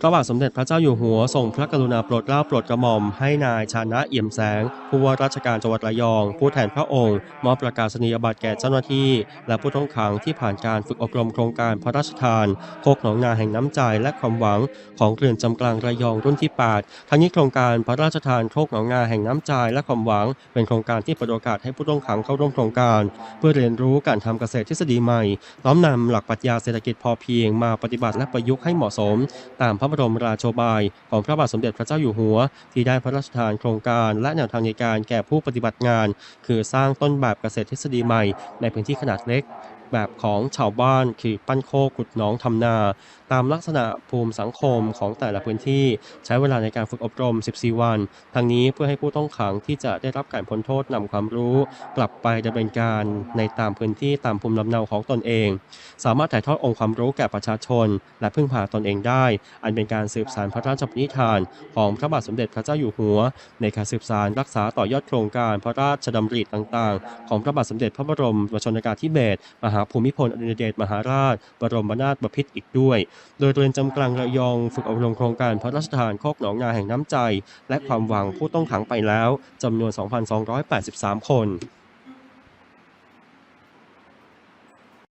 พระบาทสมเด็จพระเจ้าอยู่หัวทรงพระกรุณาโปรดเกล้าโปรดกระหม่อมให้นายชานะเอี่ยมแสง ผู้ว่าราชการจังหวัดระยอง ผู้แทนพระองค์ มอบประกาศนียบัตรแก่เจ้าหน้าที่ และผู้ต้องขังที่ผ่านการฝึกอบรมโครงการพระราชทานโคกหนองนาแห่งน้ำใจและความหวังของเรือนจำกลางระยองรุ่นที่ 8 ทั้งนี้โครงการพระราชทานโคกหนองนาแห่งน้ำใจและความหวัง เป็นโครงการที่เปิดโอกาสให้ผู้ต้องขังเข้าร่วมโครงการ เพื่อเรียนรู้การทำเกษตรทฤษฎีใหม่น้อมนำหลักปรัชญาเศรษฐกิจพอเพียงมาปฏิบัติและประยุกต์ให้เหมาะสม ตามพระบรมราโชบายของพระบาทสมเด็จพระเจ้าอยู่หัว ที่ได้พระราชทานโครงการและแนวทางในการแก่ผู้ปฏิบัติงาน คือสร้างต้นแบบเกษตรทฤษฎีใหม่ในพื้นที่ขนาดเล็ก แบบของชาวบ้านคือปั้นโคกขุดหนองทำนา ตามลักษณะภูมิสังคมของแต่ละพื้นที่ใช้เวลาในการฝึกอบรม 14 วัน ทั้งนี้เพื่อให้ผู้ต้องขังที่จะได้รับการพ้นโทษนำความรู้ กลับไปดำเนินการในตามพื้นที่ตามภูมิลำเนาของตนเอง สามารถถ่ายทอดองค์ความรู้แก่ประชาชน และพึ่งพาตนเองได้ อันเป็นการสืบสานพระราชปณิธานของพระบาทสมเด็จพระเจ้าอยู่หัว ในการสืบสานรักษาต่อยอดโครงการพระราชดำริต่างๆ ของพระบาทสมเด็จพระบรมราชชนกาธิเบศรมหาภูมิพลอดุลยเดชมหาราช บรมนาถบพิตรอีกด้วย โดยเรือนจำกลางระยองฝึกอบรมโครงการพระราชทานโคกหนองนาแห่งน้ำใจ และความหวังผู้ต้องขังไปแล้วจำนวน 2,283 คน